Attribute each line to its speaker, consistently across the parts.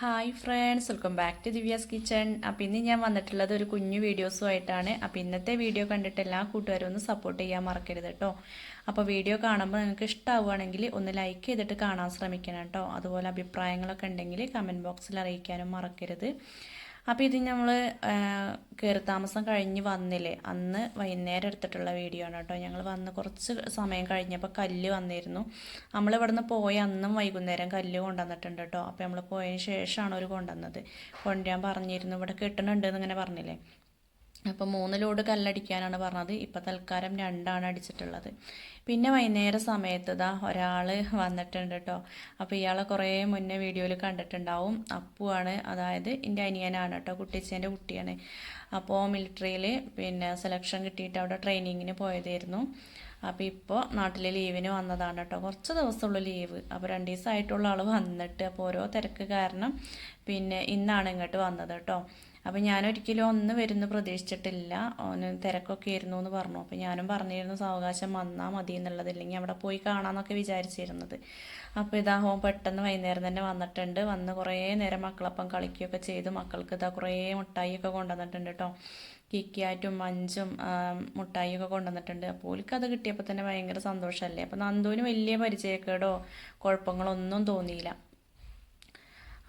Speaker 1: Hi friends welcome back to Divya's kitchen അപ്പോൾ ഇന്ന് ഞാൻ വന്നിട്ടുള്ളത് ഒരു കുഞ്ഞു വീഡിയോസുമായിട്ടാണ് അപ്പോൾ ഇന്നത്തെ വീഡിയോ കണ്ടിട്ട് എല്ലാ കൂട്ടുകാരും ഒന്ന് സപ്പോർട്ട് ചെയ്യാൻ മറക്കരുത് കേട്ടോ അപ്പോൾ വീഡിയോ കാണുമ്പോൾ നിങ്ങൾക്ക് ഇഷ്ടമാവുകയാണെങ്കിൽ ഒന്ന് ലൈക്ക് ചെയ്തിട്ട് കാണാൻ ശ്രമിക്കണം കേട്ടോ അതുപോലെ അഭിപ്രായങ്ങളൊക്കെ ഉണ്ടെങ്കിൽ കമന്റ് ബോക്സിൽ അറിയിക്കാനും മറക്കരുത്. അപ്പോൾ ഇത് നമ്മൾ കയറി താമസം കഴിഞ്ഞ് വന്നില്ലേ? അന്ന് വൈകുന്നേരം എടുത്തിട്ടുള്ള വീഡിയോ ആണ് കേട്ടോ. ഞങ്ങൾ വന്ന് കുറച്ച് സമയം കഴിഞ്ഞപ്പോൾ കല്ല് വന്നിരുന്നു. നമ്മൾ ഇവിടുന്ന് പോയി അന്നും വൈകുന്നേരം കല്ല് കൊണ്ടുവന്നിട്ടുണ്ട് കേട്ടോ. അപ്പോൾ നമ്മൾ പോയതിന് ശേഷമാണ് അവർ കൊണ്ടുവന്നത്. കൊണ്ടുവരാൻ പറഞ്ഞിരുന്നു. ഇവിടെ കിട്ടണുണ്ട് എന്നിങ്ങനെ പറഞ്ഞില്ലേ? അപ്പോൾ മൂന്ന് ലോഡ് കല്ലടിക്കാനാണ് പറഞ്ഞത്. ഇപ്പോൾ തൽക്കാലം രണ്ടാണ് അടിച്ചിട്ടുള്ളത്. പിന്നെ വൈകുന്നേര സമയത്ത് ഇതാ ഒരാൾ വന്നിട്ടുണ്ട് കേട്ടോ അപ്പോൾ ഇയാളെ കുറേ മുന്നേ വീഡിയോയിൽ കണ്ടിട്ടുണ്ടാവും. അപ്പുവാണ് അതായത് എന്റെ അനിയനാണ് കേട്ടോ കുട്ടിച്ചേന്റെ കുട്ടിയാണ്. അപ്പോൾ മിലിറ്ററിയിൽ പിന്നെ സെലക്ഷൻ കിട്ടിയിട്ട് അവിടെ ട്രെയിനിങ്ങിന് പോയതായിരുന്നു. അപ്പോൾ ഇപ്പോൾ നാട്ടിൽ ലീവിന് വന്നതാണ് കേട്ടോ കുറച്ച് ദിവസമുള്ള ലീവ് അപ്പോൾ രണ്ട് ദിവസമായിട്ടുള്ള ആൾ വന്നിട്ട് അപ്പോൾ ഓരോ തിരക്ക് കാരണം പിന്നെ ഇന്നാണ് ഇങ്ങോട്ട് വന്നത് കേട്ടോ അപ്പോൾ ഞാനൊരിക്കലും ഒന്ന് വരുന്നു പ്രതീക്ഷിച്ചിട്ടില്ല. ഓന് തിരക്കൊക്കെ ആയിരുന്നു എന്ന് പറഞ്ഞു. അപ്പോൾ ഞാനും പറഞ്ഞിരുന്നു സാവകാശം വന്നാൽ മതി എന്നുള്ളത്. ഇല്ലെങ്കിൽ അവിടെ പോയി കാണാമെന്നൊക്കെ വിചാരിച്ചിരുന്നത്. അപ്പോൾ ഇതാ ഹോം പെട്ടെന്ന് വൈകുന്നേരം തന്നെ വന്നിട്ടുണ്ട്. വന്ന് കുറേ നേരം മക്കളൊപ്പം കളിക്കുകയൊക്കെ ചെയ്തു. മക്കൾക്ക് ഇതാ കുറേ മുട്ടായിയൊക്കെ കൊണ്ടുവന്നിട്ടുണ്ട് കേട്ടോ കിക്കിയാറ്റും മഞ്ചും മുട്ടായിയൊക്കെ കൊണ്ടുവന്നിട്ടുണ്ട്. അപ്പോൾ അത് കിട്ടിയപ്പോൾ തന്നെ ഭയങ്കര സന്തോഷമല്ലേ അപ്പോൾ നന്ദുവിന് വലിയ പരിചയക്കേടോ കുഴപ്പങ്ങളോ ഒന്നും തോന്നിയില്ല.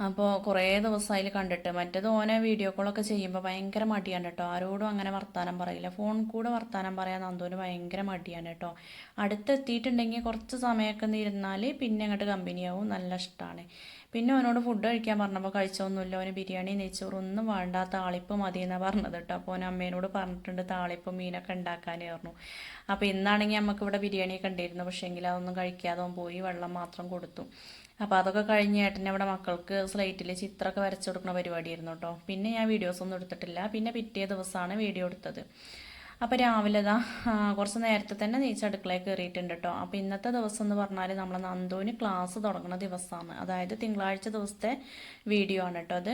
Speaker 1: അപ്പോൾ കുറേ ദിവസമായി കണ്ടിട്ട് മറ്റേത് ഓനെ വീഡിയോ കോളൊക്കെ ചെയ്യുമ്പോൾ ഭയങ്കര മടിയാണ് കേട്ടോ. ആരോടും അങ്ങനെ വർത്താനം പറയില്ല. ഫോൺ കൂടെ വർത്താനം പറയാൻ നന്ദുവിന് ഭയങ്കര മടിയാണ് കേട്ടോ. അടുത്തെത്തിയിട്ടുണ്ടെങ്കിൽ കുറച്ച് സമയമൊക്കെ ഇരുന്നാൽ പിന്നെ അങ്ങോട്ട് കമ്പനിയാവും നല്ല ഇഷ്ടമാണ് പിന്നെ അവനോട് ഫുഡ് കഴിക്കാൻ പറഞ്ഞപ്പോൾ കഴിച്ചൊന്നുമില്ല അവന് ബിരിയാണി നെയ്ച്ചോറ് ഒന്നും വേണ്ട താളിപ്പ് മതി എന്നാണ് പറഞ്ഞത് കേട്ടോ. അപ്പോൾ അവൻ അമ്മേനോട് പറഞ്ഞിട്ടുണ്ട് താളിപ്പ് മീനൊക്കെ ഉണ്ടാക്കാനേ പറഞ്ഞു. അപ്പോൾ ഇന്നാണെങ്കിൽ നമുക്ക് ഇവിടെ ബിരിയാണിയൊക്കെ ഉണ്ടായിരുന്നു പക്ഷേ എങ്കിൽ അതൊന്നും കഴിക്കാതെ പോയി വെള്ളം മാത്രം കൊടുത്തു. അപ്പോൾ അതൊക്കെ കഴിഞ്ഞ് ഏട്ടന്റെ അവിടെ മക്കൾക്ക് സ്ലൈറ്റിൽ ചിത്രമൊക്കെ വരച്ചു കൊടുക്കുന്ന പരിപാടിയായിരുന്നു കേട്ടോ. പിന്നെ ഞാൻ വീഡിയോസ് ഒന്നും എടുത്തിട്ടില്ല. പിന്നെ പിറ്റേ ദിവസമാണ് വീഡിയോ എടുത്തത്. അപ്പോൾ രാവിലെ ദാ കുറച്ച് നേരത്തെ തന്നെ നീച്ച അടുക്കളയിൽ കയറിയിട്ടുണ്ട് കേട്ടോ. അപ്പോൾ ഇന്നത്തെ ദിവസം എന്ന് പറഞ്ഞാൽ നമ്മൾ നന്ദുവിന് ക്ലാസ് തുടങ്ങുന്ന ദിവസമാണ് അതായത് തിങ്കളാഴ്ച ദിവസത്തെ വീഡിയോ ആണ് കേട്ടോ അത്.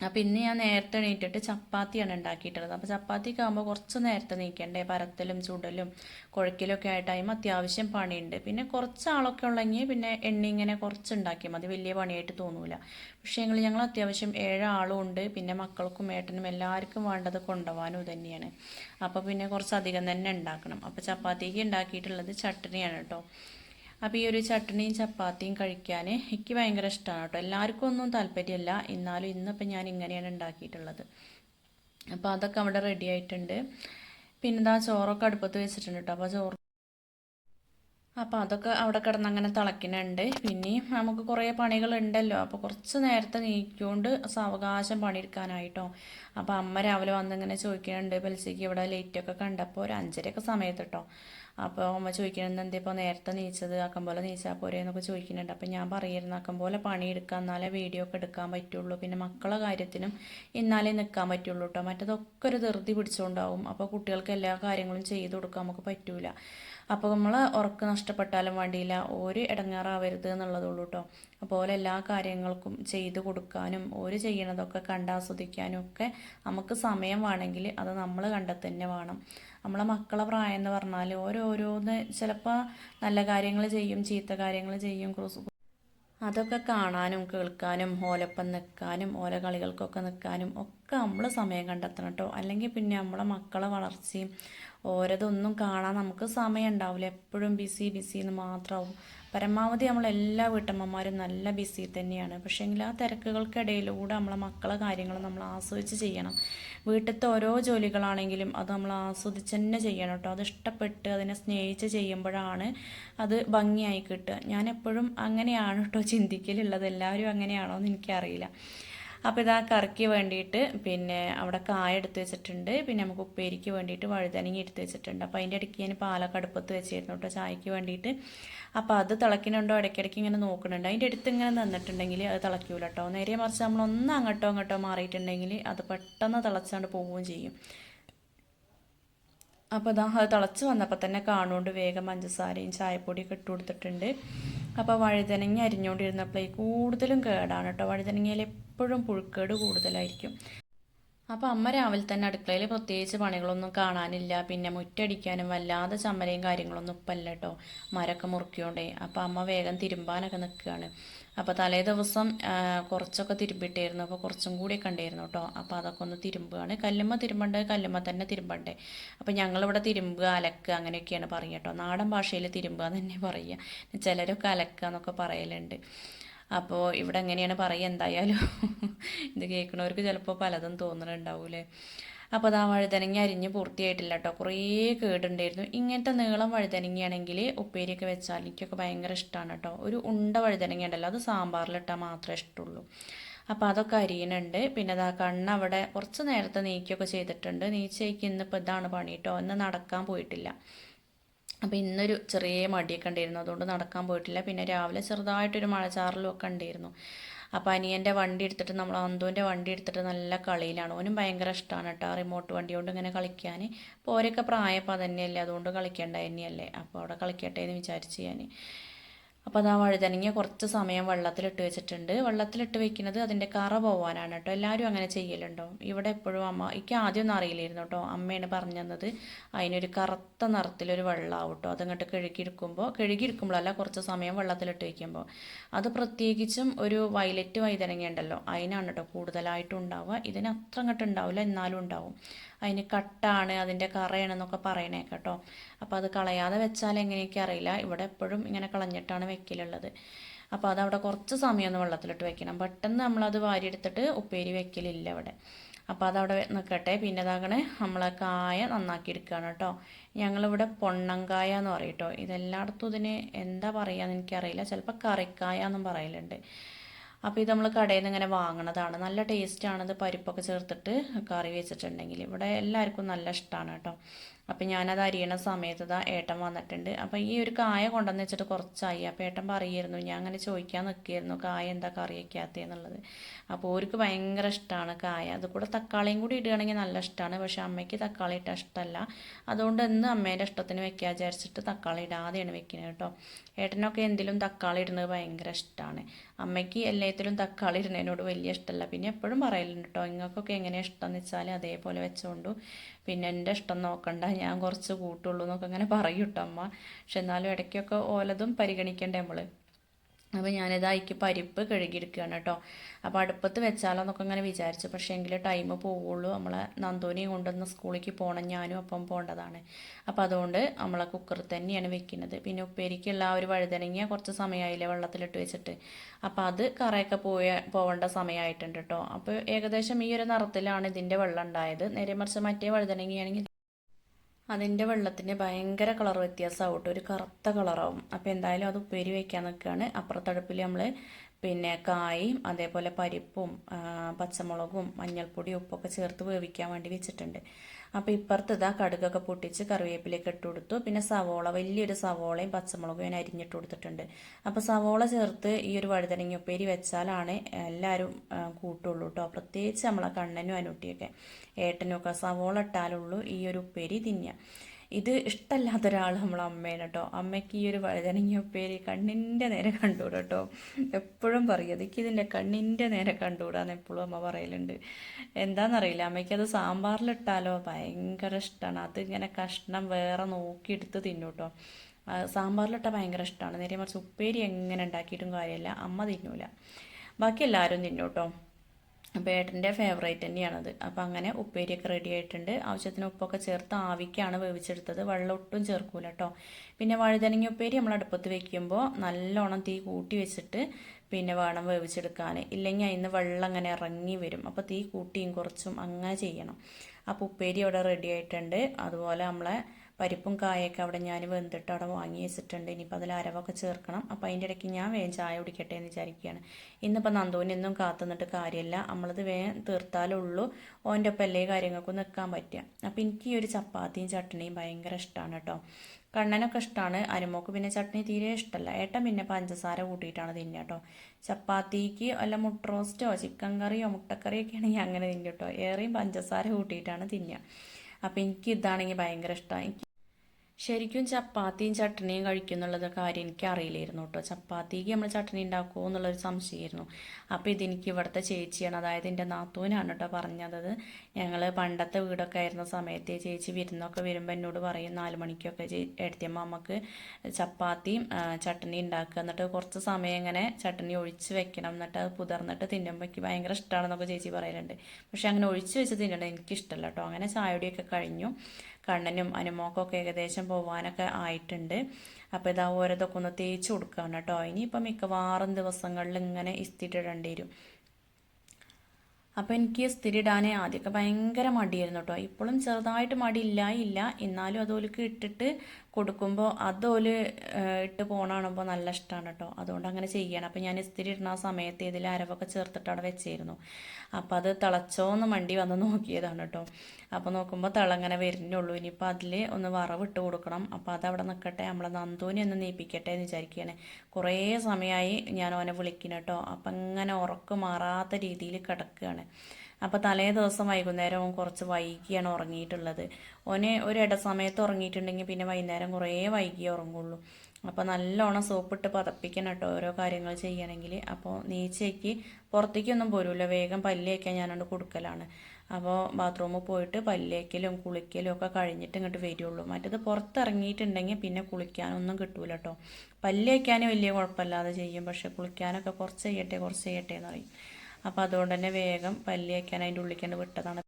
Speaker 1: അപ്പോൾ ഇന്ന് ഞാൻ നേരത്തെ എണീറ്റിട്ട് ചപ്പാത്തിയാണ് ഉണ്ടാക്കിയിട്ടുള്ളത്. അപ്പോൾ ചപ്പാത്തിക്ക് ആകുമ്പോൾ കുറച്ച് നേരത്തെ നീക്കണ്ടേ പരത്തലും ചുടലും കുഴക്കലൊക്കെ ആയിട്ട് അതിന് അത്യാവശ്യം പണിയുണ്ട്. പിന്നെ കുറച്ച് ആളൊക്കെ ഉള്ളെങ്കിൽ പിന്നെ എണ്ണ ഇങ്ങനെ കുറച്ച് ഉണ്ടാക്കിയാൽ മതി. വലിയ പണിയായിട്ട് തോന്നൂല. പക്ഷേ ഞങ്ങൾ ഞങ്ങൾ അത്യാവശ്യം ഏഴാളും ഉണ്ട്. പിന്നെ മക്കൾക്കും ഏട്ടനും എല്ലാവർക്കും വേണ്ടത് കൊണ്ടുപോകാനും തന്നെയാണ്. അപ്പോൾ പിന്നെ കുറച്ച് അധികം തന്നെ ഉണ്ടാക്കണം. അപ്പോൾ ചപ്പാത്തിക്ക് ഉണ്ടാക്കിയിട്ടുള്ളത് ചട്ടണിയാണ് കേട്ടോ. അപ്പോൾ ഈ ഒരു ചട്ടണിയും ചപ്പാത്തിയും കഴിക്കാൻ എനിക്ക് ഭയങ്കര ഇഷ്ടമാണ് കേട്ടോ. എല്ലാവർക്കും ഒന്നും താല്പര്യമല്ല. എന്നാലും ഇന്നിപ്പോൾ ഞാൻ ഇങ്ങനെയാണ് ഉണ്ടാക്കിയിട്ടുള്ളത്. അപ്പോൾ അതൊക്കെ അവിടെ റെഡി ആയിട്ടുണ്ട്. പിന്നെ ഇതാ ചോറൊക്കെ അടുപ്പത്ത് വെച്ചിട്ടുണ്ട് കേട്ടോ. അപ്പോൾ ചോറ് അപ്പോൾ അതൊക്കെ അവിടെ കിടന്ന് അങ്ങനെ തിളയ്ക്കുന്നുണ്ട്. പിന്നെയും നമുക്ക് കുറേ പണികളുണ്ടല്ലോ. അപ്പോൾ കുറച്ച് നേരത്തെ നീക്കിക്കൊണ്ട് സാവകാശം പണിയെടുക്കാനായിട്ടോ. അപ്പോൾ അമ്മ രാവിലെ വന്നിങ്ങനെ ചോദിക്കുന്നുണ്ട് പലിശയ്ക്ക് ഇവിടെ ലേറ്റൊക്കെ കണ്ടപ്പോൾ ഒരു അഞ്ചരയൊക്കെ സമയത്ത് കേട്ടോ അപ്പോൾ അമ്മ ചോദിക്കുന്നുണ്ട് എന്താ ഇപ്പോൾ നേരത്തെ നീച്ചത്? ആക്കം പോലെ നീച്ചാൽ പോരെ? എന്നൊക്കെ ചോദിക്കുന്നുണ്ട്. അപ്പോൾ ഞാൻ പറയുന്നു ആക്കം പോലെ പണിയെടുക്കാം എന്നാലേ വീഡിയോ ഒക്കെ എടുക്കാൻ പറ്റുള്ളൂ. പിന്നെ മക്കളെ കാര്യത്തിനും ഇന്നാലേ നിൽക്കാൻ പറ്റുള്ളൂ കേട്ടോ മറ്റതൊക്കെ ഒരു ധൃതി പിടിച്ചുകൊണ്ടാവും അപ്പോൾ കുട്ടികൾക്ക് എല്ലാ കാര്യങ്ങളും ചെയ്തു കൊടുക്കാൻ നമുക്ക് പറ്റൂല. അപ്പോൾ നമ്മൾ ഉറക്ക് നഷ്ടപ്പെട്ടാലും വേണ്ടിയില്ല ഒരു ഇടങ്ങാറാവരുത് എന്നുള്ളതുള്ളൂ കേട്ടോ അപ്പോൾ എല്ലാ കാര്യങ്ങൾക്കും ചെയ്തു കൊടുക്കാനും ഒരു ചെയ്യണതൊക്കെ കണ്ടാസ്വദിക്കാനും ഒക്കെ നമുക്ക് സമയം വേണമെങ്കിൽ അത് നമ്മൾ കണ്ടെത്തന്നെ വേണം. നമ്മളെ മക്കളെ പ്രായം എന്ന് പറഞ്ഞാൽ ഓരോരോന്ന് ചിലപ്പോൾ നല്ല കാര്യങ്ങൾ ചെയ്യും ചീത്ത കാര്യങ്ങൾ ചെയ്യും അതൊക്കെ കാണാനും കേൾക്കാനും ഓലപ്പം നിൽക്കാനും ഓല കളികൾക്കൊക്കെ നിൽക്കാനും ഒക്കെ നമ്മൾ സമയം കണ്ടെത്തണം കേട്ടോ അല്ലെങ്കിൽ പിന്നെ നമ്മളെ മക്കളെ വളർച്ചയും ഓരോതൊന്നും കാണാൻ നമുക്ക് സമയം ഉണ്ടാവില്ല. എപ്പോഴും ബിസി ബിസി എന്ന് മാത്രമാവും പരമാവധി നമ്മളെല്ലാ വീട്ടമ്മമാരും നല്ല ബിസി തന്നെയാണ്. പക്ഷേങ്കിൽ ആ തിരക്കുകൾക്കിടയിലൂടെ നമ്മളെ മക്കളെ കാര്യങ്ങൾ നമ്മൾ ആസ്വദിച്ച് ചെയ്യണം. വീട്ടിലത്തെ ഓരോ ജോലികളാണെങ്കിലും അത് നമ്മൾ ആസ്വദിച്ച് തന്നെ ചെയ്യണം കേട്ടോ. അത് ഇഷ്ടപ്പെട്ട് അതിനെ സ്നേഹിച്ച് ചെയ്യുമ്പോഴാണ് അത് ഭംഗിയായി കിട്ടുക. ഞാൻ എപ്പോഴും അങ്ങനെയാണ് കേട്ടോ ചിന്തിക്കലുള്ളത്. എല്ലാവരും അങ്ങനെയാണോ എന്ന് എനിക്കറിയില്ല. അപ്പോൾ ഇതാ കറിക്ക് വേണ്ടിയിട്ട് പിന്നെ അവിടെ കായ എടുത്ത് വെച്ചിട്ടുണ്ട്. പിന്നെ നമുക്ക് ഉപ്പേരിക്ക് വേണ്ടിയിട്ട് വഴുതനങ്ങി എടുത്ത് വെച്ചിട്ടുണ്ട്. അപ്പോൾ അതിന്റെ ഇടയ്ക്ക് ഞാൻ പാലൊക്കെ അടുപ്പത്ത് വെച്ചിരുന്നു കേട്ടോ ചായക്ക് വേണ്ടിയിട്ട്. അപ്പോൾ അത് തിളക്കിനുണ്ടോ ഇടയ്ക്കിടയ്ക്ക് ഇങ്ങനെ നോക്കുന്നുണ്ട്. അതിന്റെ അടുത്ത് ഇങ്ങനെ നിന്നിട്ടുണ്ടെങ്കിൽ അത് തിളയ്ക്കൂല കേട്ടോ. നേരെ മറിച്ച് നമ്മളൊന്ന് അങ്ങോട്ടോ അങ്ങോട്ടോ മാറിയിട്ടുണ്ടെങ്കിൽ അത് പെട്ടെന്ന് തിളച്ചാണ്ട് പോവുകയും ചെയ്യും. അപ്പോൾ ഇതാ അത് തിളച്ച് വന്നപ്പോൾ തന്നെ കാണുകൊണ്ട് വേഗം പഞ്ചസാരയും ചായപ്പൊടിയൊക്കെ ഇട്ട് കൊടുത്തിട്ടുണ്ട്. അപ്പോൾ വഴുതനങ്ങ അരിഞ്ഞുകൊണ്ടിരുന്നപ്പോഴേ കൂടുതലും കേടാണ് കേട്ടോ. വഴുതനങ്ങയിൽ എപ്പോഴും പുഴുക്കേട് കൂടുതലായിരിക്കും. അപ്പോൾ അമ്മ രാവിലെ തന്നെ അടുക്കളയിൽ പ്രത്യേകിച്ച് പണികളൊന്നും കാണാനില്ല. പിന്നെ മുറ്റടിക്കാനും വല്ലാതെ ചമ്മരയും കാര്യങ്ങളൊന്നും ഇപ്പല്ല കേട്ടോ മരമൊക്കെ മുറുക്കിയോണ്ടേ. അപ്പോൾ അമ്മ വേഗം തിരുമ്പാനൊക്കെ നിൽക്കുകയാണ് അപ്പോൾ തലേ ദിവസം കുറച്ചൊക്കെ തിരുമ്പിട്ടായിരുന്നു. അപ്പോൾ കുറച്ചും കൂടിയൊക്കെ ഉണ്ടായിരുന്നു കേട്ടോ അപ്പോൾ അതൊക്കെ ഒന്ന് തിരുമ്പുകയാണ് കല്ലുമ്മ തിരുമ്പണ്ടേ? കല്ലുമ്മ തന്നെ തിരുമ്പണ്ടേ? അപ്പോൾ ഞങ്ങളിവിടെ തിരുമ്പുക അലക്കുക അങ്ങനെയൊക്കെയാണ് പറയുക കേട്ടോ നാടൻ ഭാഷയിൽ തിരുമ്പുക എന്ന് തന്നെ പറയുക. ചിലരൊക്കെ അലക്കുക എന്നൊക്കെ പറയലുണ്ട്. അപ്പോൾ ഇവിടെ എങ്ങനെയാണ് പറയുക? എന്തായാലും ഇത് കേൾക്കുന്നവർക്ക് ചിലപ്പോൾ പലതും തോന്നുന്നുണ്ടാവൂലേ അപ്പോൾ അതാ വഴുതനങ്ങ അരിഞ്ഞ് പൂർത്തിയായിട്ടില്ല കേട്ടോ. കുറേ കേടുണ്ടായിരുന്നു. ഇങ്ങനത്തെ നീളം വഴുതനങ്ങയാണെങ്കിൽ ഉപ്പേരിയൊക്കെ വെച്ചാൽ എനിക്കൊക്കെ ഭയങ്കര ഇഷ്ടമാണ് കേട്ടോ. ഒരു ഉണ്ട വഴുതനങ്ങ ഉണ്ടല്ലോ അത് സാമ്പാറിലിട്ടാൽ മാത്രമേ ഇഷ്ടമുള്ളൂ. അപ്പോൾ അതൊക്കെ അരിയണുണ്ട്. പിന്നെ അതാ കണ്ണ് അവിടെ കുറച്ച് നേരത്തെ നീക്കിയൊക്കെ ചെയ്തിട്ടുണ്ട്. നീച്ചയ്ക്ക് ഇന്നിപ്പോൾ ഇതാണ് പണി കേട്ടോ. ഇന്ന് നടക്കാൻ പോയിട്ടില്ല. അപ്പോൾ ഇന്നൊരു ചെറിയ മടിയൊക്കെ ഉണ്ടായിരുന്നു. അതുകൊണ്ട് നടക്കാൻ പോയിട്ടില്ല. പിന്നെ രാവിലെ ചെറുതായിട്ടൊരു മഴച്ചാറലും ഒക്കെ ഉണ്ടായിരുന്നു. അപ്പോൾ അനിയന്റെ വണ്ടി എടുത്തിട്ട് നമ്മൾ അന്തുവിന്റെ വണ്ടി എടുത്തിട്ട് നല്ല കളിയിലാണ്. ഓനും ഭയങ്കര ഇഷ്ടമാണ് കേട്ടോ റിമോട്ട് വണ്ടി കൊണ്ട് ഇങ്ങനെ കളിക്കാൻ അപ്പോൾ ഓരൊക്കെ പ്രായപ്പോൾ അതന്നെയല്ലേ. അതുകൊണ്ട് കളിക്കേണ്ട തന്നെയല്ലേ. അപ്പോൾ അവിടെ കളിക്കട്ടെ എന്ന് വിചാരിച്ച് ഞാൻ അപ്പോൾ അത് ആ വഴുതനങ്ങ കുറച്ച് സമയം വെള്ളത്തിലിട്ട് വെച്ചിട്ടുണ്ട്. വെള്ളത്തിലിട്ട് വെക്കുന്നത് അതിന്റെ കറ പോവാനാണ് കേട്ടോ. എല്ലാവരും അങ്ങനെ ചെയ്യലുണ്ടോ? ഇവിടെ എപ്പോഴും അമ്മ എനിക്ക് ആദ്യമൊന്നും അറിയില്ലായിരുന്നു കേട്ടോ. അമ്മയാണ് പറഞ്ഞു തന്നത് അതിനൊരു കറുത്ത നിറത്തിലൊരു വെള്ളമാവും കേട്ടോ. അതങ്ങോട്ട് കഴുകിയെടുക്കുമ്പോൾ കഴുകിയെടുക്കുമ്പോഴല്ല കുറച്ച് സമയം വെള്ളത്തിലിട്ട് വെക്കുമ്പോൾ അത് പ്രത്യേകിച്ചും ഒരു വയലറ്റ് വഴുതനങ്ങ ഉണ്ടല്ലോ അതിനാണ് കേട്ടോ കൂടുതലായിട്ടും ഉണ്ടാവുക. ഇതിന് അത്ര അങ്ങോട്ട് ഉണ്ടാവില്ല എന്നാലും ഉണ്ടാവും. അതിന് കട്ടാണ് അതിന്റെ കറയാണെന്നൊക്കെ പറയണേ കേട്ടോ. അപ്പോൾ അത് കളയാതെ വെച്ചാൽ എങ്ങനെയൊക്കെ അറിയില്ല. ഇവിടെ എപ്പോഴും ഇങ്ങനെ കളഞ്ഞിട്ടാണ് വെക്കലുള്ളത്. അപ്പോൾ അതവിടെ കുറച്ച് സമയം ഒന്ന് വെള്ളത്തിലിട്ട് വെക്കണം. പെട്ടെന്ന് നമ്മളത് വാരിയെടുത്തിട്ട് ഉപ്പേരി വെക്കലില്ല ഇവിടെ. അപ്പോൾ അതവിടെ നിൽക്കട്ടെ പിന്നെ അതാകണേ നമ്മളെ കായ നന്നാക്കി എടുക്കുകയാണ് കേട്ടോ. ഞങ്ങളിവിടെ പൊണ്ണങ്കായ എന്ന് പറയും കേട്ടോ. ഇതെല്ലായിടത്തും ഇതിന് എന്താ പറയുകയെന്ന് എനിക്കറിയില്ല. ചിലപ്പോൾ കറിക്കായ എന്നും പറയലുണ്ട്. അപ്പോൾ ഇത് നമ്മൾ കടയിൽ നിന്ന് ഇങ്ങനെ വാങ്ങണതാണ്. നല്ല ടേസ്റ്റാണ് ഇത് പരിപ്പൊക്കെ ചേർത്തിട്ട് കറി വെച്ചിട്ടുണ്ടെങ്കിൽ. ഇവിടെ എല്ലാവർക്കും നല്ല ഇഷ്ടമാണ് കേട്ടോ. അപ്പോൾ ഞാനത് അരിയണ സമയത്ത് ഇതാ ഏട്ടൻ വന്നിട്ടുണ്ട്. അപ്പം ഈ ഒരു കായ കൊണ്ടുവന്ന് വെച്ചിട്ട് കുറച്ചായി. അപ്പം ഏട്ടൻ പറയായിരുന്നു ഞാൻ അങ്ങനെ ചോദിക്കാൻ നിൽക്കുകയായിരുന്നു കായ എന്താ കറി വയ്ക്കാത്തതെന്നുള്ളത് അപ്പോൾ ഓർക്ക് ഭയങ്കര ഇഷ്ടമാണ് കായ. അത് കൂടെ തക്കാളിയും കൂടി ഇടുകയാണെങ്കിൽ നല്ല ഇഷ്ടമാണ് പക്ഷേ അമ്മയ്ക്ക് തക്കാളി ഇട്ട ഇഷ്ടമല്ല അതുകൊണ്ട് ഇന്ന് അമ്മേന്റെ ഇഷ്ടത്തിന് വെക്കാൻ വിചാരിച്ചിട്ട് തക്കാളി ഇടാതെയാണ് വെക്കുന്നത് കേട്ടോ. ഏട്ടനൊക്കെ എന്തിലും തക്കാളി ഇടുന്നത് ഭയങ്കര ഇഷ്ടമാണ് അമ്മയ്ക്ക് എല്ലാത്തിലും തക്കാളി ഇടുന്നതിനോട് വലിയ ഇഷ്ടമല്ല. പിന്നെ എപ്പോഴും പറയലുണ്ട് കേട്ടോ നിങ്ങൾക്കൊക്കെ എങ്ങനെയാണ് ഇഷ്ടം? എന്ന് വെച്ചാൽ അതേപോലെ വെച്ചുകൊണ്ടു പിന്നെ എന്റെ ഇഷ്ടം നോക്കണ്ട ഞാൻ കുറച്ച് കൂട്ടുള്ളൂ എന്നൊക്കെ അങ്ങനെ പറയും കേട്ടോ അമ്മ. പക്ഷെ എന്നാലും ഇടയ്ക്കൊക്കെ ഓലതും പരിഗണിക്കണ്ടേ നമ്മൾ അപ്പോൾ ഞാനിത് അതിക്ക് പരിപ്പ് കഴുകിയെടുക്കുകയാണ് കേട്ടോ. അപ്പോൾ അടുപ്പത്ത് വെച്ചാലോ എന്നൊക്കെ ഇങ്ങനെ വിചാരിച്ചു. പക്ഷേ എങ്കിൽ ടൈം പോവുള്ളൂ. നമ്മളെ നന്ദോനിയും കൊണ്ടുവന്ന് സ്കൂളിലേക്ക് പോകണം ഞാനും അപ്പം പോകേണ്ടതാണ് അപ്പോൾ അതുകൊണ്ട് നമ്മളെ കുക്കറിൽ തന്നെയാണ് വെക്കുന്നത്. പിന്നെ ഉപ്പേരിക്കുള്ള ആ ഒരു വഴുതനങ്ങിയ കുറച്ച് സമയമായില്ലേ വെള്ളത്തിലിട്ട് വെച്ചിട്ട്. അപ്പോൾ അത് കറയൊക്കെ പോയ പോകേണ്ട സമയമായിട്ടുണ്ട് കേട്ടോ. അപ്പോൾ ഏകദേശം ഈ ഒരു നിറത്തിലാണ് ഇതിന്റെ വെള്ളം ഉണ്ടായത്. നേരെ മറിച്ച് മറ്റേ വഴുതനങ്ങയാണെങ്കിൽ അതിന്റെ വെള്ളത്തിന് ഭയങ്കര കളർ വ്യത്യാസമാവും കേട്ടോ ഒരു കറുത്ത കളറാവും. അപ്പോൾ എന്തായാലും അത് ഉപ്പേരി വയ്ക്കാൻ നിൽക്കുകയാണ് അപ്പുറത്തടുപ്പിൽ നമ്മൾ പിന്നെ കായും അതേപോലെ പരിപ്പും പച്ചമുളകും മഞ്ഞൾപ്പൊടിയും ഉപ്പൊക്കെ ചേർത്ത് വേവിക്കാൻ വേണ്ടി വെച്ചിട്ടുണ്ട്. അപ്പോൾ ഇപ്പുറത്ത് ഇതാ കടുകൊക്കെ പൊട്ടിച്ച് കറിവേപ്പിലേക്ക് ഇട്ട് കൊടുത്തു. പിന്നെ സവോള വലിയൊരു സവോളയും പച്ചമുളകും ഞാൻ അരിഞ്ഞിട്ട് കൊടുത്തിട്ടുണ്ട്. അപ്പോൾ സവോള ചേർത്ത് ഈ ഒരു വഴുതനങ്ങ ഉപ്പേരി വെച്ചാലാണ് എല്ലാവരും കൂട്ടുള്ളൂ കേട്ടോ പ്രത്യേകിച്ച് നമ്മളെ കണ്ണനും അനുട്ടിയൊക്കെ ഏട്ടനും ഒക്കെ സവോള ഇട്ടാലുള്ളൂ ഈ ഒരു ഉപ്പേരി തിന്നുക. ഇത് ഇഷ്ടമല്ലാത്ത ഒരാൾ നമ്മളെ അമ്മയാണ് കേട്ടോ. അമ്മയ്ക്ക് ഈ ഒരു വഴുതനങ്ങ ഉപ്പേരി കണ്ണിന്റെ നേരെ കണ്ടുകൂടാ കേട്ടോ. എപ്പോഴും പറയും അതൊക്കെ ഇതിന്റെ കണ്ണിന്റെ നേരെ കണ്ടുകൂടാന്ന് എപ്പോഴും അമ്മ പറയലുണ്ട്. എന്താണെന്നറിയില്ല അമ്മയ്ക്ക് അത് സാമ്പാറിലിട്ടാലോ ഭയങ്കര ഇഷ്ടമാണ് അത് ഇങ്ങനെ കഷ്ണം വേറെ നോക്കിയെടുത്ത് തിന്നു കേട്ടോ. ആ, സാമ്പാറിലിട്ടാൽ ഭയങ്കര ഇഷ്ടമാണ് നേരെ മറിച്ച് ഉപ്പേരി എങ്ങനെ ഉണ്ടാക്കിയിട്ടും കാര്യമില്ല. അമ്മ തിന്നൂല. ബാക്കി എല്ലാവരും തിന്നു കേട്ടോ. അപ്പോൾ ഏട്ടന്റെ ഫേവറേറ്റ് തന്നെയാണത്. അപ്പോൾ അങ്ങനെ ഉപ്പേരിയൊക്കെ റെഡി ആയിട്ടുണ്ട്. ആവശ്യത്തിന് ഉപ്പൊക്കെ ചേർത്ത് ആവിക്കാണ് വേവിച്ചെടുത്തത്. വെള്ളം ഒട്ടും ചേർക്കൂല കേട്ടോ പിന്നെ വഴുതനങ്ങ ഉപ്പേരി നമ്മൾ അടുപ്പത്ത് വെക്കുമ്പോൾ നല്ലോണം തീ കൂട്ടി വെച്ചിട്ട് പിന്നെ വേണം വേവിച്ചെടുക്കാൻ ഇല്ലെങ്കിൽ അതിന് വെള്ളം അങ്ങനെ ഇറങ്ങി വരും. അപ്പോൾ തീ കൂട്ടിയും കുറച്ചും അങ്ങനെ ചെയ്യണം. അപ്പോൾ ഉപ്പേരി അവിടെ റെഡി ആയിട്ടുണ്ട്. അതുപോലെ നമ്മളെ പരിപ്പും കായൊക്കെ അവിടെ ഞാൻ വെന്തിട്ട് അവിടെ വാങ്ങി വെച്ചിട്ടുണ്ട്. ഇനിയിപ്പോൾ അതിൽ അരവൊക്കെ ചേർക്കണം. അപ്പോൾ അതിന്റെ ഇടയ്ക്ക് ഞാൻ വേഗം ചായ കുടിക്കട്ടെ എന്ന് വിചാരിക്കുകയാണ്. ഇന്നിപ്പോൾ നന്ദുവിനൊന്നും കാത്തുനിന്നിട്ട് കാര്യമില്ല. നമ്മളത് വേഗം തീർത്താലുള്ളൂ. ഓന്റെ ഒപ്പം എല്ലാ കാര്യങ്ങൾക്കും നിൽക്കാൻ പറ്റുക. അപ്പോൾ എനിക്ക് ഈ ഒരു ചപ്പാത്തിയും ചട്ണിയും ഭയങ്കര ഇഷ്ടമാണ് കേട്ടോ. കണ്ണനൊക്കെ ഇഷ്ടമാണ്. അരുമോക്ക് പിന്നെ ചട്നി തീരെ ഇഷ്ടമല്ല. ഏട്ടൻ പിന്നെ പഞ്ചസാര കൂട്ടിയിട്ടാണ് തിന്നുക കേട്ടോ. ചപ്പാത്തിക്ക് വല്ല മുട്ട റോസ്റ്റോ ചിക്കൻ കറിയോ മുട്ടക്കറിയൊക്കെ ആണെങ്കിൽ അങ്ങനെ തിന്നു കേട്ടോ. ഏറെയും പഞ്ചസാര കൂട്ടിയിട്ടാണ് തിന്നുക. അപ്പോൾ എനിക്ക് ഇതാണെങ്കിൽ ഭയങ്കര ഇഷ്ടമാണ്. ശരിക്കും ചപ്പാത്തിയും ചട്ടണിയും കഴിക്കും എന്നുള്ളത് കാര്യം എനിക്ക് അറിയില്ലായിരുന്നു കേട്ടോ. ചപ്പാത്തിക്ക് നമ്മൾ ചട്ടണി ഉണ്ടാക്കുമോ എന്നുള്ളൊരു സംശയമായിരുന്നു. അപ്പോൾ ഇതെനിക്ക് ഇവിടുത്തെ ചേച്ചിയാണ് അതായത് എന്റെ നാത്തൂനാണ് കേട്ടോ പറഞ്ഞത്. ഞങ്ങൾ പണ്ടത്തെ വീടൊക്കെ ആയിരുന്ന സമയത്ത് ചേച്ചി വിരുന്നൊക്കെ വരുമ്പോൾ എന്നോട് പറയും നാല് മണിക്കൊക്കെ എടുത്തിയമ്മ നമുക്ക് ചപ്പാത്തിയും ചട്ടണി ഉണ്ടാക്കുക. എന്നിട്ട് കുറച്ച് സമയം ഇങ്ങനെ ചട്ടണി ഒഴിച്ച് വെക്കണം. എന്നിട്ട് അത് പുതർന്നിട്ട് തിന്നുമ്പോൾ എനിക്ക് ഭയങ്കര ഇഷ്ടമാണെന്നൊക്കെ ചേച്ചി പറയലുണ്ട്. പക്ഷേ അങ്ങനെ ഒഴിച്ച് വെച്ച് തിന്നണം എനിക്കിഷ്ടമല്ല കേട്ടോ. അങ്ങനെ ചായയുടെയൊക്കെ കഴിഞ്ഞു. കണ്ണനും അനുമോക്കൊക്കെ ഏകദേശം പോകാനൊക്കെ ആയിട്ടുണ്ട്. അപ്പോൾ ഇതാ ഓരോതൊക്കെ ഒന്ന് തേച്ച് കൊടുക്കുകയാണ് കേട്ടോ. ഇനിയിപ്പോൾ മിക്കവാറും ദിവസങ്ങളിൽ ഇങ്ങനെ ഇസ്തിട്ടിടേണ്ടി വരും. അപ്പോൾ എനിക്ക് സ്ഥിരിടാനേ ആദ്യമൊക്കെ ഭയങ്കര മടിയായിരുന്നു കേട്ടോ ഇപ്പോഴും ചെറുതായിട്ട് മടി ഇല്ല. ഇല്ല എന്നാലും അതോലേക്ക് ഇട്ടിട്ട് കൊടുക്കുമ്പോൾ അതോൽ ഇട്ട് പോകണ കാണുമ്പോൾ നല്ല ഇഷ്ടമാണ് കേട്ടോ അതുകൊണ്ട് അങ്ങനെ ചെയ്യണം. അപ്പോൾ ഞാൻ ഇസ്തിരി ഇടുന്ന ആ സമയത്ത് ഇതിൽ അരവൊക്കെ ചേർത്തിട്ട് അവിടെ വെച്ചിരുന്നു. അപ്പോൾ അത് തിളച്ചോന്ന് മണ്ടി വന്ന് നോക്കിയതാണ് കേട്ടോ അപ്പോൾ നോക്കുമ്പോൾ തിളങ്ങനെ വരുന്നുള്ളൂ. ഇനിയിപ്പോൾ അതിൽ ഒന്ന് വറവിട്ട് കൊടുക്കണം. അപ്പോൾ അതവിടെ നിൽക്കട്ടെ നമ്മളെ നന്ദൂനി ഒന്ന് നീപ്പിക്കട്ടെ എന്ന് വിചാരിക്കുകയാണ് കുറേ സമയമായി ഞാൻ ഓനെ വിളിക്കണം കേട്ടോ അപ്പം ഇങ്ങനെ ഉറക്കം മാറാത്ത രീതിയിൽ കിടക്കുകയാണ്. അപ്പോൾ തലേ ദിവസം വൈകുന്നേരം ഓൻ കുറച്ച് വൈകിയാണ് ഉറങ്ങിയിട്ടുള്ളത്. ഓനെ ഒരു ഇട സമയത്ത് ഉറങ്ങിയിട്ടുണ്ടെങ്കിൽ പിന്നെ വൈകുന്നേരം കുറേ വൈകിയേ ഉറങ്ങുള്ളൂ. അപ്പോൾ നല്ലോണം സോപ്പിട്ട് പതപ്പിക്കണം കേട്ടോ ഓരോ കാര്യങ്ങൾ ചെയ്യണമെങ്കിൽ. അപ്പോൾ നീച്ചയ്ക്ക് പുറത്തേക്കൊന്നും പോരൂല. വേഗം പല്ലിയൊക്കെ ഞാനോട് കൊടുക്കലാണ്. അപ്പോൾ ബാത്റൂമിൽ പോയിട്ട് പല്ലേക്കലും കുളിക്കലും ഒക്കെ കഴിഞ്ഞിട്ട് ഇങ്ങോട്ട് വരുള്ളൂ. മറ്റത് പുറത്തിറങ്ങിയിട്ടുണ്ടെങ്കിൽ പിന്നെ കുളിക്കാനൊന്നും കിട്ടൂല കേട്ടോ പല്ലേക്കാൻ വലിയ കുഴപ്പമില്ലാതെ ചെയ്യും. പക്ഷെ കുളിക്കാനൊക്കെ കുറച്ച് ചെയ്യട്ടെ കുറച്ച് ചെയ്യട്ടെ എന്ന് പറയും. അപ്പോൾ അതുകൊണ്ട് തന്നെ വേഗം പല്ലേക്കാൻ അതിന്റെ ഉള്ളിലേക്ക് വിട്ടതാണ്.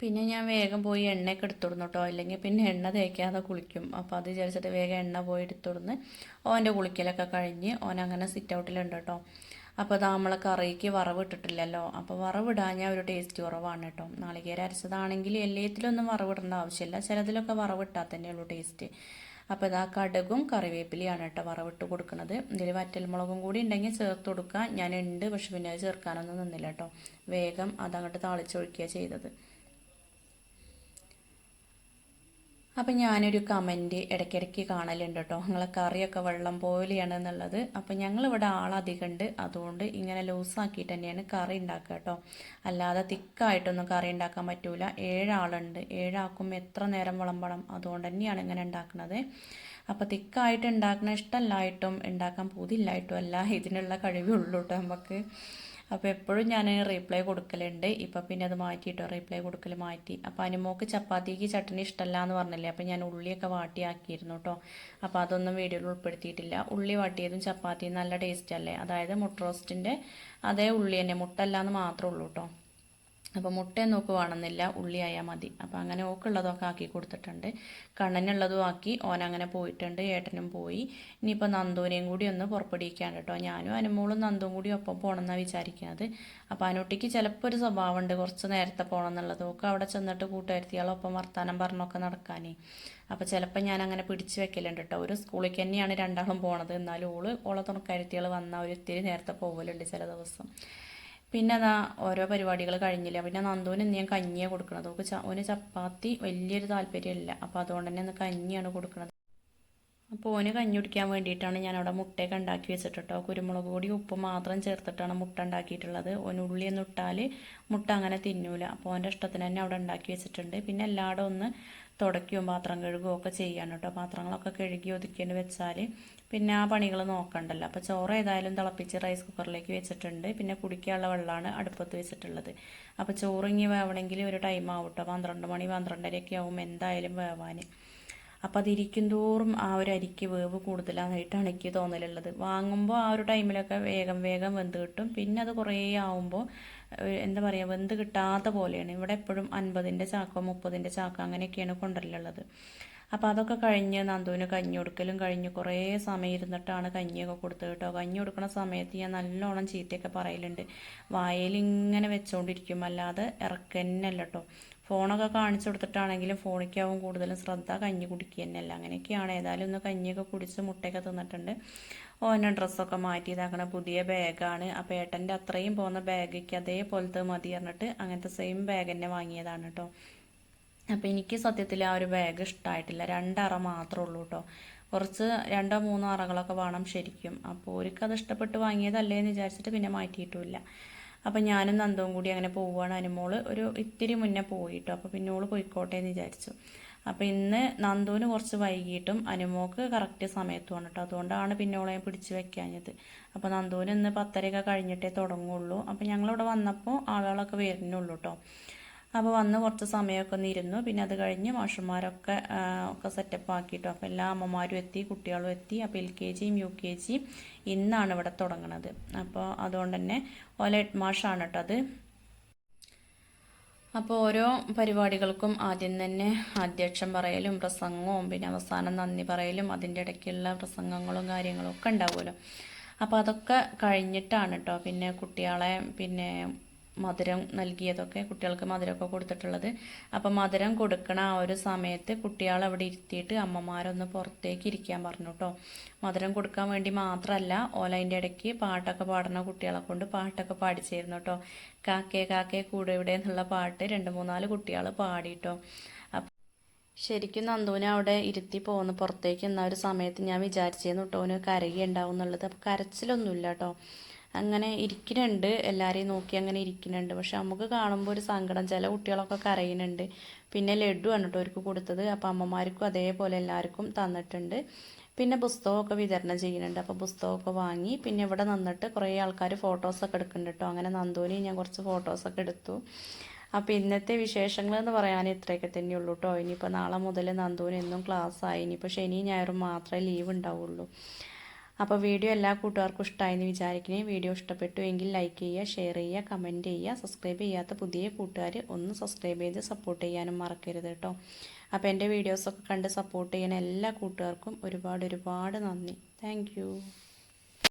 Speaker 1: പിന്നെ ഞാൻ വേഗം പോയി എണ്ണയൊക്കെ എടുത്തുവിടുന്നു കേട്ടോ. അല്ലെങ്കിൽ പിന്നെ എണ്ണ തേക്കാതെ കുളിക്കും. അപ്പോൾ അത് വിചാരിച്ചിട്ട് വേഗം എണ്ണ പോയി എടുത്തുവിടുന്ന് ഓന്റെ കുളിക്കലൊക്കെ കഴിഞ്ഞ് ഓൻ അങ്ങനെ സിറ്റ് ഔട്ടിലുണ്ട് കേട്ടോ. അപ്പോൾ അത് നമ്മളെ കറിക്ക് വറവിട്ടിട്ടില്ലല്ലോ. അപ്പോൾ വറവിടാഞ്ഞാൽ ഒരു ടേസ്റ്റ് കുറവാണ് കേട്ടോ നാളികേര അരച്ചതാണെങ്കിൽ എല്ലാത്തിലൊന്നും വറവിടേണ്ട ആവശ്യമില്ല. ചിലതിലൊക്കെ വറവിട്ടാൽ തന്നെയുള്ളൂ ടേസ്റ്റ് അപ്പോൾ ഇതാ കടുകും കറിവേപ്പിലയാണ് കേട്ടോ വറവിട്ട് കൊടുക്കുന്നത്. ഇതിൽ വറ്റൽമുളകും കൂടി ഉണ്ടെങ്കിൽ ചേർത്ത് കൊടുക്കുക ഞാൻ ഉണ്ട് പക്ഷെ പിന്നെ അത് ചേർക്കാനൊന്നും നിന്നില്ല കേട്ടോ വേഗം അതങ്ങോട്ട് താളിച്ചൊഴിക്കുക ചെയ്തത്. അപ്പം ഞാനൊരു കമന്റ് ഇടയ്ക്കിടയ്ക്ക് കാണലുണ്ട് കേട്ടോ. നിങ്ങളെ കറിയൊക്കെ വെള്ളം പോലെയാണ് എന്നുള്ളത്. അപ്പം ഞങ്ങളിവിടെ ആളധികം ഉണ്ട് അതുകൊണ്ട് ഇങ്ങനെ ലൂസാക്കിയിട്ട് തന്നെയാണ് കറി ഉണ്ടാക്കുക കേട്ടോ. അല്ലാതെ തിക്കായിട്ടൊന്നും കറി ഉണ്ടാക്കാൻ പറ്റൂല. ഏഴാളുണ്ട്. ഏഴാൾക്കും എത്ര നേരം വിളമ്പണം? അതുകൊണ്ട് തന്നെയാണ് ഇങ്ങനെ ഉണ്ടാക്കുന്നത്. അപ്പോൾ തിക്കായിട്ട് ഉണ്ടാക്കുന്ന ഇഷ്ടമല്ലായിട്ടും ഉണ്ടാക്കാൻ പൂതില്ലായിട്ടും അല്ല ഇതിനുള്ള കഴിവുള്ളൂ കേട്ടോ നമുക്ക്. അപ്പോൾ എപ്പോഴും ഞാൻ റീപ്ലൈ കൊടുക്കലുണ്ട്. ഇപ്പോൾ പിന്നെ അത് മാറ്റിയിട്ടോ റീപ്ലൈ കൊടുക്കൽ മാറ്റി. അപ്പോൾ അനുമോക്ക് ചപ്പാത്തിക്ക് ചട്ടണി ഇഷ്ടമല്ല എന്ന് പറഞ്ഞില്ലേ? അപ്പോൾ ഞാൻ ഉള്ളിയൊക്കെ വാട്ടിയാക്കിയിരുന്നു കേട്ടോ അപ്പോൾ അതൊന്നും വീഡിയോയിൽ ഉൾപ്പെടുത്തിയിട്ടില്ല. ഉള്ളി വാട്ടിയതും ചപ്പാത്തിയും നല്ല ടേസ്റ്റ് അല്ലേ? അതായത് മുട്ട റോസ്റ്റിന്റെ അതേ ഉള്ളി തന്നെ. മുട്ട അല്ലാന്ന് മാത്രമേ ഉള്ളൂ കേട്ടോ അപ്പോൾ മുട്ടയൊന്നും ഒക്കെ വേണമെന്നില്ല ഉള്ളി ആയാൽ മതി. അപ്പോൾ അങ്ങനെ ഓക്കുള്ളതൊക്കെ ആക്കി കൊടുത്തിട്ടുണ്ട്. കണ്ണനുള്ളതും ആക്കി ഓനങ്ങനെ പോയിട്ടുണ്ട് ഏട്ടനും പോയി. ഇനിയിപ്പോൾ നന്ദൂനെയും കൂടി ഒന്ന് പുറപ്പെടിക്കാൻ കേട്ടോ. ഞാനും അനുമോളും നന്ദും കൂടി ഒപ്പം പോകണമെന്നാണ് വിചാരിക്കുന്നത് അപ്പോൾ അനുട്ടിക്ക് ചിലപ്പോൾ ഒരു സ്വഭാവമുണ്ട് കുറച്ച് നേരത്തെ പോകണം എന്നുള്ളത് ഒക്കെ അവിടെ ചെന്നിട്ട് കൂട്ടുകാരുത്തിയാളൊപ്പം വർത്താനം പറഞ്ഞൊക്കെ നടക്കാനേ. അപ്പോൾ ചിലപ്പോൾ ഞാൻ അങ്ങനെ പിടിച്ച് വെക്കലുണ്ട് കേട്ടോ. ഒരു സ്കൂളിൽ തന്നെയാണ് രണ്ടാളും പോണത്. എന്നാലും ഓൾ ഓളെ തുണക്കാരത്തിയാൾ വന്നാൽ ഒരു ഇത്തിരി നേരത്തെ പോകലുണ്ട് ചില ദിവസം. പിന്നെ അതാ ഓരോ പരിപാടികൾ കഴിഞ്ഞില്ല? പിന്നെ നന്ദുവിന് ഞാൻ കഞ്ഞിയാണ് കൊടുക്കുന്നത് ഓക്ക് ഓന് ചപ്പാത്തി വലിയൊരു താല്പര്യമില്ല. അപ്പോൾ അതുകൊണ്ട് തന്നെ ഒന്ന് കഞ്ഞിയാണ് കൊടുക്കുന്നത് അപ്പോൾ ഓന് കഞ്ഞി കുടിക്കാൻ വേണ്ടിയിട്ടാണ് ഞാൻ അവിടെ മുട്ടയൊക്കെ ഉണ്ടാക്കി വെച്ചിട്ട് കേട്ടോ കുരുമുളക് പൊടി ഉപ്പ് മാത്രം ചേർത്തിട്ടാണ് മുട്ട ഉണ്ടാക്കിയിട്ടുള്ളത്. ഓന് ഉള്ളി ഇട്ടാൽ മുട്ട അങ്ങനെ തിന്നൂല. അപ്പോൾ ഓന്റെ ഇഷ്ടത്തിന് തന്നെ അവിടെ ഉണ്ടാക്കി വെച്ചിട്ടുണ്ട്. പിന്നെ എല്ലായിടും ഒന്ന് തുടയ്ക്കുകയും പാത്രം കഴുകുകയും ഒക്കെ ചെയ്യാൻ കേട്ടോ. പാത്രങ്ങളൊക്കെ കഴുകി ഒതുക്കിയിട്ട് വെച്ചാൽ പിന്നെ ആ പണികൾ നോക്കണ്ടല്ലോ. അപ്പോൾ ചോറ് ഏതായാലും തിളപ്പിച്ച് റൈസ് കുക്കറിലേക്ക് വെച്ചിട്ടുണ്ട്. പിന്നെ കുടിക്കാനുള്ള വെള്ളമാണ് അടുപ്പത്ത് വെച്ചിട്ടുള്ളത്. അപ്പോൾ ചോറിങ്ങി വേവണമെങ്കിൽ ഒരു ടൈം ആവും കേട്ടോ പന്ത്രണ്ട് മണി പന്ത്രണ്ടരയൊക്കെ ആവും എന്തായാലും വേവാൻ. അപ്പം അതിരിക്കും തോറും ആ ഒരു അരിക്ക് വേവ് കൂടുതലാണെന്നായിട്ടാണ് എനിക്ക് തോന്നലുള്ളത്. വാങ്ങുമ്പോൾ ആ ഒരു ടൈമിലൊക്കെ വേഗം വേഗം വെന്ത് കിട്ടും. പിന്നെ അത് കുറേ ആവുമ്പോൾ എന്താ പറയുക വെന്ത് കിട്ടാത്ത പോലെയാണ്. ഇവിടെ എപ്പോഴും അൻപതിന്റെ ചാക്കോ മുപ്പതിന്റെ ചാക്കോ അങ്ങനെയൊക്കെയാണ് കൊണ്ടുവരലുള്ളത്. അപ്പോൾ അതൊക്കെ കഴിഞ്ഞ് നന്ദുവിന് കഞ്ഞി കൊടുക്കലും കഴിഞ്ഞ് കുറേ സമയം ഇരുന്നിട്ടാണ് കഞ്ഞിയൊക്കെ കൊടുത്തത് കേട്ടോ. കഞ്ഞി കൊടുക്കുന്ന സമയത്ത് ഞാൻ നല്ലോണം ചീത്തയൊക്കെ പറയലുണ്ട്. വായയിൽ ഇങ്ങനെ വെച്ചുകൊണ്ടിരിക്കും അല്ലാതെ ഇറക്കന്നല്ല കേട്ടോ. ഫോണൊക്കെ കാണിച്ചു കൊടുത്തിട്ടാണെങ്കിലും ഫോണിക്കാവും കൂടുതലും ശ്രദ്ധ കഞ്ഞി കുടിക്കുക തന്നെയല്ല അങ്ങനെയൊക്കെയാണ്. ഏതായാലും ഒന്ന് കഞ്ഞിയൊക്കെ കുടിച്ച് മുട്ടയൊക്കെ തിന്നിട്ടുണ്ട്. ഓന ഡ്രസ്സൊക്കെ മാറ്റി ഇതാക്കണ പുതിയ ബാഗാണ്. അപ്പോൾ ഏട്ടന്റെ അത്രയും പോകുന്ന ബാഗിക്ക് അതേപോലത്തെ മതി പറഞ്ഞിട്ട് അങ്ങനത്തെ സെയിം ബാഗ് തന്നെ വാങ്ങിയതാണ് കേട്ടോ അപ്പോൾ എനിക്ക് സത്യത്തിൽ ആ ഒരു ബാഗ് ഇഷ്ടമായിട്ടില്ല രണ്ടറ മാത്രമേ ഉള്ളൂ കേട്ടോ കുറച്ച് രണ്ടോ മൂന്നോ അറകളൊക്കെ വേണം ശരിക്കും. അപ്പോൾ ഒരിക്കത് ഇഷ്ടപ്പെട്ട് വാങ്ങിയതല്ലേ എന്ന് വിചാരിച്ചിട്ട് പിന്നെ മാറ്റിയിട്ടുമില്ല. അപ്പം ഞാനും നന്ദവും കൂടി അങ്ങനെ പോവുകയാണ്. അനുമോൾ ഒരു ഇത്തിരി മുന്നേ പോയിട്ടോ അപ്പോൾ പിന്നെ പോയിക്കോട്ടെ എന്ന് വിചാരിച്ചു. അപ്പോൾ ഇന്ന് നന്ദുവിന് കുറച്ച് വൈകിട്ടും അനുമോക്ക് കറക്റ്റ് സമയത്തുമാണ് കേട്ടോ അതുകൊണ്ടാണ് പിന്നെ ഓളെ പിടിച്ച് വെക്കാഞ്ഞത്. അപ്പോൾ നന്ദുവിന് ഇന്ന് പത്തരയൊക്കെ കഴിഞ്ഞിട്ടേ തുടങ്ങുള്ളൂ. അപ്പോൾ ഞങ്ങളിവിടെ വന്നപ്പോൾ ആളുകളൊക്കെ വരുന്നുള്ളൂ കേട്ടോ അപ്പോൾ വന്ന് കുറച്ച് സമയമൊക്കെ ഒന്ന് പിന്നെ അത് കഴിഞ്ഞ് മാഷന്മാരൊക്കെ ഒക്കെ സെറ്റപ്പ് ആക്കിയിട്ടു അപ്പോൾ എല്ലാ അമ്മമാരും എത്തി കുട്ടികളും എത്തി. അപ്പോൾ എൽ കെ ജിയും യു കെ ജിയും ഇന്നാണ് ഇവിടെ തുടങ്ങണത്. അപ്പോൾ അതുകൊണ്ട് തന്നെ ഓല ഹെഡ് മാഷാണ് കേട്ടോ അത്. അപ്പോൾ ഓരോ പരിപാടികൾക്കും ആദ്യം തന്നെ അധ്യക്ഷം പറയലും പ്രസംഗവും പിന്നെ അവസാനം നന്ദി പറയലും അതിന്റെ ഇടയ്ക്കുള്ള പ്രസംഗങ്ങളും കാര്യങ്ങളും ഒക്കെ ഉണ്ടാവുമല്ലോ. അപ്പോൾ അതൊക്കെ കഴിഞ്ഞിട്ടാണ് കേട്ടോ പിന്നെ കുട്ടികളെ പിന്നെ മധുരം നൽകിയതൊക്കെ കുട്ടികൾക്ക് മധുരമൊക്കെ കൊടുത്തിട്ടുള്ളത്. അപ്പം മധുരം കൊടുക്കണ ആ ഒരു സമയത്ത് കുട്ടികൾ അവിടെ ഇരുത്തിയിട്ട് അമ്മമാരൊന്ന് പുറത്തേക്ക് ഇരിക്കാൻ പറഞ്ഞു കേട്ടോ. മധുരം കൊടുക്കാൻ വേണ്ടി മാത്രമല്ല ഓലൈന്റെ ഇടയ്ക്ക് പാട്ടൊക്കെ പാടുന്ന കുട്ടികളെ കൊണ്ട് പാട്ടൊക്കെ പാടിച്ചിരുന്നു കേട്ടോ. കാക്കേ കാക്കേ കൂടെ ഇവിടെ എന്നുള്ള പാട്ട് രണ്ട് മൂന്നാൽ കുട്ടികൾ പാടിയിട്ടോ ശരിക്കും നന്ദുവിനെ അവിടെ ഇരുത്തി പോകുന്ന പുറത്തേക്ക് എന്ന ഒരു സമയത്ത് ഞാൻ വിചാരിച്ചിരുന്നു കേട്ടോ അവന് ഉണ്ടാവും എന്നുള്ളത്. അപ്പോൾ കരച്ചിലൊന്നുമില്ല കേട്ടോ. അങ്ങനെ ഇരിക്കുന്നുണ്ട്. എല്ലാവരെയും നോക്കി അങ്ങനെ ഇരിക്കുന്നുണ്ട്. പക്ഷെ നമുക്ക് കാണുമ്പോൾ ഒരു സങ്കടം. ചില കുട്ടികളൊക്കെ കരയുന്നുണ്ട്. പിന്നെ ലഡു ആണ് കേട്ടോ അവർക്ക് കൊടുത്തത്. അപ്പോൾ അമ്മമാർക്കും അതേപോലെ എല്ലാവർക്കും തന്നിട്ടുണ്ട്. പിന്നെ പുസ്തകമൊക്കെ വിതരണം ചെയ്യുന്നുണ്ട്. അപ്പോൾ പുസ്തകമൊക്കെ വാങ്ങി പിന്നെ ഇവിടെ നിന്നിട്ട് കുറേ ആൾക്കാർ ഫോട്ടോസൊക്കെ എടുക്കുന്നുണ്ട് കേട്ടോ. അങ്ങനെ നന്ദോനി ഞാൻ കുറച്ച് ഫോട്ടോസൊക്കെ എടുത്തു. അപ്പോൾ ഇന്നത്തെ വിശേഷങ്ങൾ എന്ന് പറയാൻ ഇത്രയൊക്കെ തന്നെയുള്ളൂ കേട്ടോ. ഇനിയിപ്പോൾ നാളെ മുതൽ നന്ദോനി എന്നും ആയി. ഇനിയിപ്പോൾ ശനി ഞായറും മാത്രമേ ലീവ് ഉണ്ടാവുള്ളൂ. അപ്പോൾ വീഡിയോ എല്ലാ കൂട്ടുകാർക്കും ഇഷ്ടമായെന്ന് വിചാരിക്കണേ വീഡിയോ ഇഷ്ടപ്പെട്ടു എങ്കിൽ ലൈക്ക് ചെയ്യുക ഷെയർ ചെയ്യുക കമന്റ് ചെയ്യുക സബ്സ്ക്രൈബ് ചെയ്യാത്ത പുതിയ കൂട്ടുകാർ ഒന്ന് സബ്സ്ക്രൈബ് ചെയ്ത് സപ്പോർട്ട് ചെയ്യാനും മറക്കരുത് കേട്ടോ. അപ്പോൾ എന്റെ വീഡിയോസൊക്കെ കണ്ട് സപ്പോർട്ട് ചെയ്യുന്ന എല്ലാ കൂട്ടുകാർക്കും ഒരുപാട് ഒരുപാട് നന്ദി. താങ്ക്